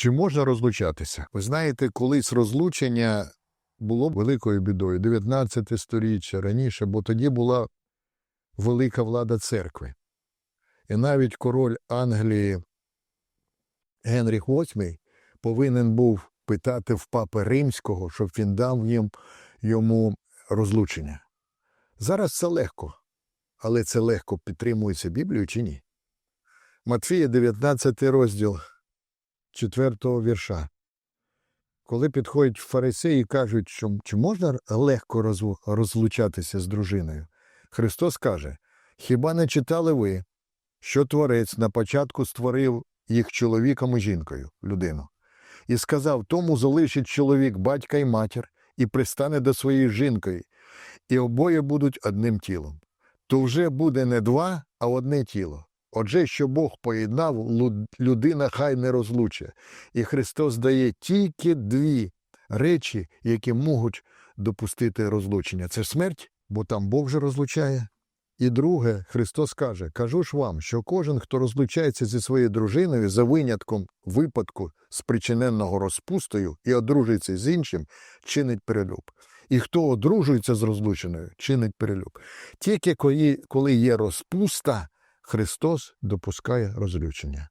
Чи можна розлучатися? Ви знаєте, колись розлучення було великою бідою, 19 сторіччя раніше, бо тоді була велика влада церкви. І навіть король Англії Генріх VIII повинен був питати в папи римського, щоб він дав їм йому розлучення. Зараз це легко, але це легко підтримується Біблією чи ні? Матфія, 19 розділ 4 вірша. Коли підходять фарисеї і кажуть, що чи можна легко розлучатися з дружиною, Христос каже: Хіба не читали ви, що Творець на початку створив їх чоловіком і жінкою, людину, і сказав: тому залишить чоловік батька і матір, і пристане до своєї жінки, і обоє будуть одним тілом. То вже буде не два, а одне тіло. Отже, що Бог поєднав, людина хай не розлуче. І Христос дає тільки дві речі, які можуть допустити розлучення. Це смерть, бо там Бог же розлучає. І друге, Христос каже: кажу ж вам, що кожен, хто розлучається зі своєю дружиною за винятком випадку, спричиненого розпустою, і одружується з іншим, чинить перелюб. І хто одружується з розлученою, чинить перелюб. Тільки коли, є розпуста, Христос допускає розлучення.